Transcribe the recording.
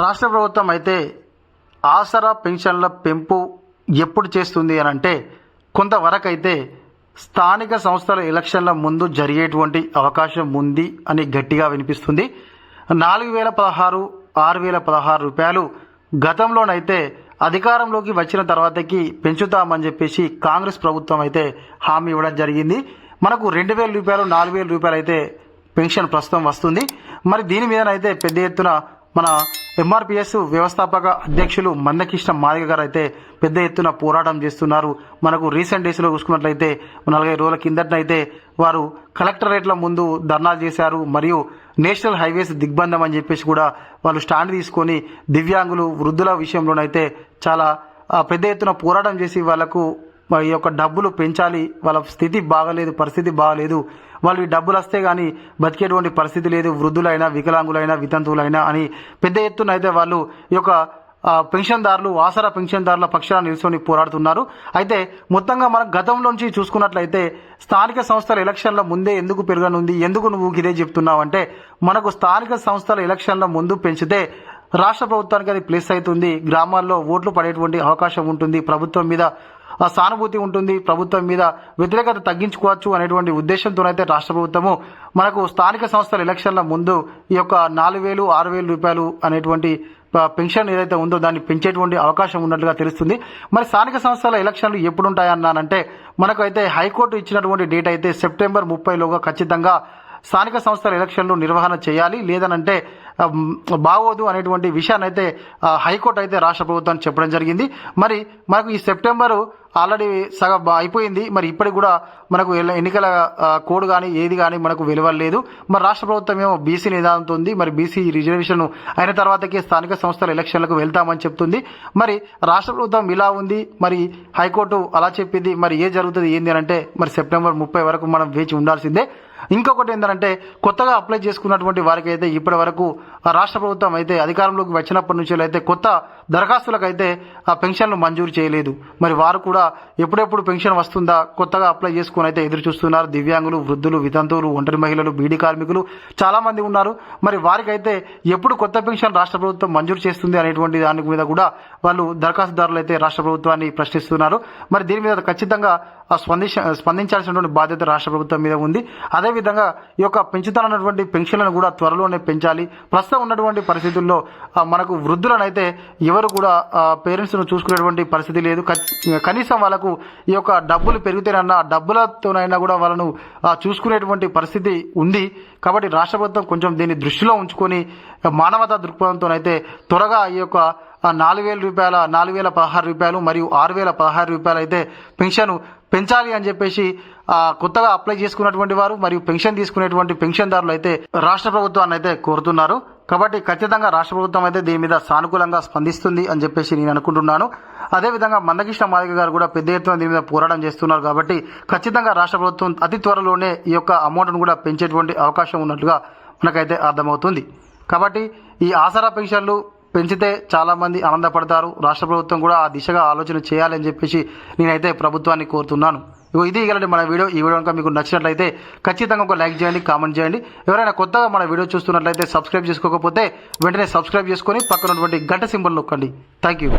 రాష్ట్ర ప్రభుత్వం అయితే ఆసరా పెన్షన్ల పెంపు ఎప్పుడు చేస్తుంది అని అంటే కొంతవరకు అయితే స్థానిక సంస్థల ఎలక్షన్ల ముందు జరిగేటువంటి అవకాశం ఉంది అని గట్టిగా వినిపిస్తుంది. నాలుగు వేల పదహారు ఆరు వేల పదహారు రూపాయలు గతంలోనైతే అధికారంలోకి వచ్చిన తర్వాతకి పెంచుతామని చెప్పేసి కాంగ్రెస్ ప్రభుత్వం అయితే హామీ ఇవ్వడం జరిగింది. మనకు రెండు వేల రూపాయలు నాలుగు వేల రూపాయలు అయితే పెన్షన్ ప్రస్తుతం వస్తుంది. మరి దీని మీదనైతే పెద్ద ఎత్తున మన ఎంఆర్పిఎస్ వ్యవస్థాపక అధ్యక్షులు మందకృష్ణ మాదిగ గారు అయితే పెద్ద ఎత్తున పోరాటం చేస్తున్నారు. మనకు రీసెంట్ డేస్లో చూసుకున్నట్లయితే నలభై రోజుల కిందటనైతే వారు కలెక్టరేట్ల ముందు ధర్నాలు చేశారు. మరియు నేషనల్ హైవేస్ దిగ్బంధం అని చెప్పేసి కూడా వాళ్ళు స్టాండ్ తీసుకొని దివ్యాంగులు వృద్ధుల విషయంలోనైతే చాలా పెద్ద ఎత్తున పోరాటం చేసి వాళ్ళకు ఈ యొక్క డబ్బులు పెంచాలి. వాళ్ళ స్థితి బాగలేదు పరిస్థితి బాగలేదు. వాళ్ళు డబ్బులు వస్తే కానీ బతికేటువంటి పరిస్థితి లేదు. వృద్ధులైనా వికలాంగులైనా వితంతువులైనా అని పెద్ద ఎత్తున అయితే వాళ్ళు ఈ యొక్క పెన్షన్దారులు ఆసరా పెన్షన్దారుల పక్షాన నిలుచుని పోరాడుతున్నారు. అయితే మొత్తంగా మనం గతంలోంచి చూసుకున్నట్లయితే స్థానిక సంస్థల ఎలక్షన్ల ముందే ఎందుకు పెరగనుంది? ఎందుకు నువ్వు ఇదే చెప్తున్నావు అంటే మనకు స్థానిక సంస్థల ఎలక్షన్ల ముందు పెంచితే రాష్ట్ర ప్రభుత్వానికి అది ప్లస్ అవుతుంది. గ్రామాల్లో ఓట్లు పడేటువంటి అవకాశం ఉంటుంది. ప్రభుత్వం మీద సానుభూతి ఉంటుంది. ప్రభుత్వం మీద వ్యతిరేకత తగ్గించుకోవచ్చు అనేటువంటి ఉద్దేశంతోనైతే రాష్ట్ర ప్రభుత్వము మనకు స్థానిక సంస్థల ఎలక్షన్ల ముందు ఈ యొక్క నాలుగు వేలు ఆరు వేలు రూపాయలు అనేటువంటి పెన్షన్ ఏదైతే ఉందో దాన్ని పెంచేటువంటి అవకాశం ఉన్నట్లుగా తెలుస్తుంది. మరి స్థానిక సంస్థల ఎలక్షన్లు ఎప్పుడు ఉంటాయన్నానంటే మనకు అయితే హైకోర్టు ఇచ్చినటువంటి డేట్ అయితే సెప్టెంబర్ ముప్పైలోగా ఖచ్చితంగా స్థానిక సంస్థల ఎలక్షన్లు నిర్వహణ చేయాలి. లేదనంటే బాగోదు అనేటువంటి విషయాన్ని అయితే హైకోర్టు అయితే రాష్ట్ర ప్రభుత్వానికి చెప్పడం జరిగింది. మరి మనకు ఈ సెప్టెంబరు ఆల్రెడీ సగం బా- అయిపోయింది. మరి ఇప్పటికి కూడా మనకు ఎన్నికల కోడ్ కానీ ఏది కానీ మనకు వెలువలేదు మరి రాష్ట్ర ప్రభుత్వం ఏమో బీసీ నిదానంతో ఉంది మరి బీసీ రిజర్వేషన్ అయిన తర్వాతకే స్థానిక సంస్థల ఎలక్షన్లకు వెళ్తామని చెప్తుంది. మరి రాష్ట్ర ప్రభుత్వం ఇలా ఉంది. మరి హైకోర్టు అలా చెప్పింది. మరి ఏ జరుగుతుంది ఏంది అని అంటే మరి సెప్టెంబర్ ముప్పై వరకు మనం వేచి ఉండాల్సిందే. ఇంకొకటి ఏంటంటే కొత్తగా అప్లై చేసుకున్నటువంటి వారికి అయితే ఇప్పటి వరకు ఆ రాష్ట్ర ప్రభుత్వం అయితే అధికారంలోకి వచ్చినప్పటి నుంచి అయితే కొత్త దరఖాస్తులకు అయితే ఆ పెన్షన్లు మంజూరు చేయలేదు. మరి వారు కూడా ఎప్పుడెప్పుడు పెన్షన్ వస్తుందా కొత్తగా అప్లై చేసుకుని అయితే ఎదురు చూస్తున్నారు. దివ్యాంగులు వృద్ధులు వితంతువులు ఒంటరి మహిళలు బీడీ కార్మికులు చాలామంది ఉన్నారు. మరి వారికైతే ఎప్పుడు కొత్త పెన్షన్ రాష్ట్ర ప్రభుత్వం మంజూరు చేస్తుంది అనేటువంటి దాని మీద కూడా వాళ్ళు దరఖాస్తుదారులు అయితే రాష్ట్ర ప్రభుత్వాన్ని ప్రశ్నిస్తున్నారు. మరి దీని మీద ఖచ్చితంగా స్పందించ స్పందించాల్సినటువంటి బాధ్యత రాష్ట్ర ప్రభుత్వం మీద ఉంది. అదేవిధంగా ఈ యొక్క పెంచుతానన్నటువంటి పెన్షన్లను కూడా త్వరలోనే పెంచాలి. ప్రస్తుతం ఉన్నటువంటి పరిస్థితుల్లో మనకు వృద్ధులనైతే ఎవరు కూడా పేరెంట్స్ను చూసుకునేటువంటి పరిస్థితి లేదు. కనీసం వాళ్ళకు ఈ యొక్క డబ్బులు పెరిగితేనన్నా డబ్బులతోనైనా కూడా వాళ్ళను చూసుకునేటువంటి పరిస్థితి ఉంది. కాబట్టి రాష్ట్ర ప్రభుత్వం కొంచెం దీన్ని దృష్టిలో ఉంచుకొని మానవతా దృక్పథంతోనైతే త్వరగా ఈ యొక్క నాలుగు వేల రూపాయల నాలుగు వేల పదహారు రూపాయలు మరియు ఆరు వేల పదహారు రూపాయలు అయితే పెన్షన్ పెంచాలి అని చెప్పేసి కొత్తగా అప్లై చేసుకున్నటువంటి వారు మరియు పెన్షన్ తీసుకునేటువంటి పెన్షన్దారులు అయితే రాష్ట్ర ప్రభుత్వాన్ని అయితే కోరుతున్నారు. కాబట్టి ఖచ్చితంగా రాష్ట్ర ప్రభుత్వం అయితే దీని మీద సానుకూలంగా స్పందిస్తుంది అని చెప్పేసి నేను అనుకుంటున్నాను. అదేవిధంగా మందకృష్ణ మాదిక గారు కూడా పెద్ద ఎత్తున దీని మీద పోరాటం చేస్తున్నారు కాబట్టి ఖచ్చితంగా రాష్ట్ర ప్రభుత్వం అతి త్వరలోనే ఈ యొక్క అమౌంట్ను కూడా పెంచేటువంటి అవకాశం ఉన్నట్లుగా మనకైతే అర్థమవుతుంది. కాబట్టి ఈ ఆసరా పెన్షన్లు పెంచితే చాలామంది ఆనందపడతారు. రాష్ట్ర ప్రభుత్వం కూడా ఆ దిశగా ఆలోచన చేయాలని చెప్పేసి నేనైతే ప్రభుత్వాన్ని కోరుతున్నాను. ఇగో ఇది ఇలాంటి మన వీడియో. ఈ వీడియో కనుక మీకు నచ్చినట్లయితే ఖచ్చితంగా ఒక లైక్ చేయండి కామెంట్ చేయండి. ఎవరైనా కొత్తగా మన వీడియో చూస్తున్నట్లయితే సబ్స్క్రైబ్ చేసుకోకపోతే వెంటనే సబ్స్క్రైబ్ చేసుకొని పక్కనటువంటి గంట సింబల్ నొక్కండి. Thank you